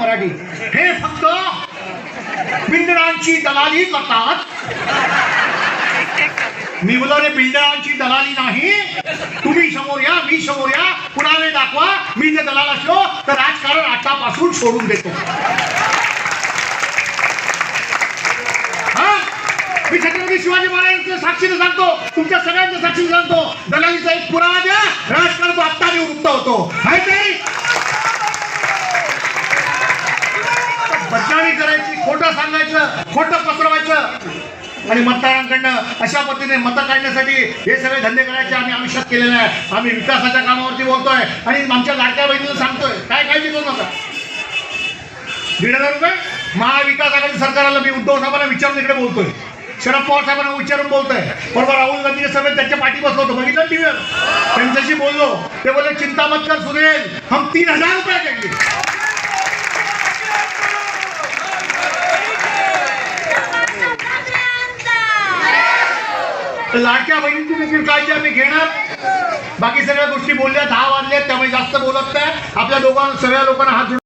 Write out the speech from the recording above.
मराठी. हे फक्त बिल्डरांची दलाली करतात. मी बोला बिल्डरांची दलाली नाही. तुम्ही समोर या मी समोर या. पुरावे दाखवा? मी जर दलाल असलो तर राजकारण आतापासून सोडून देतो. हा? मी छत्रपती शिवाजी महाराजांचं साक्षीने सांगतो. तुमच्या सगळ्यांच्या साक्षीने सांगतो. दलालीचा एक पुरावा द्या. राजकारण तो आत्ता निवृत्त होतो. माहिती बदनामी करायची खोटं सांगायचं खोटं पसरवायचं आणि मतदारांकडनं अशा पद्धतीने मतं काढण्यासाठी हे सगळे धंदे करायचे आम्ही आयुष्यात केलेले आहे. आम्ही विकासाच्या कामावरती बोलतोय आणि आमच्या लाडक्या बहिणीला सांगतोय काय काळजी करू नका. दीड हजार रुपये? महाविकास आघाडी सरकारला मी उद्धव साहेबांना विचारून इकडे बोलतोय. शरद पवार साहेबांना विचारून बोलतोय. बरोबर राहुल गांधीच्या सभेत त्यांच्या पाठी बसलो होतो. बघितलं टीव्हीवर? त्यांच्याशी बोललो. ते बोलले चिंता मत कर सुरेल हम तीन हजार रुपये देंगे. लाडक्या बहिणींची देखील काळजी आम्ही घेणार. बाकी सगळ्या गोष्टी बोलल्या दहा वाजल्या त्यामुळे जास्त बोलत नाही. आपल्या दोघांना सगळ्या लोकांना हात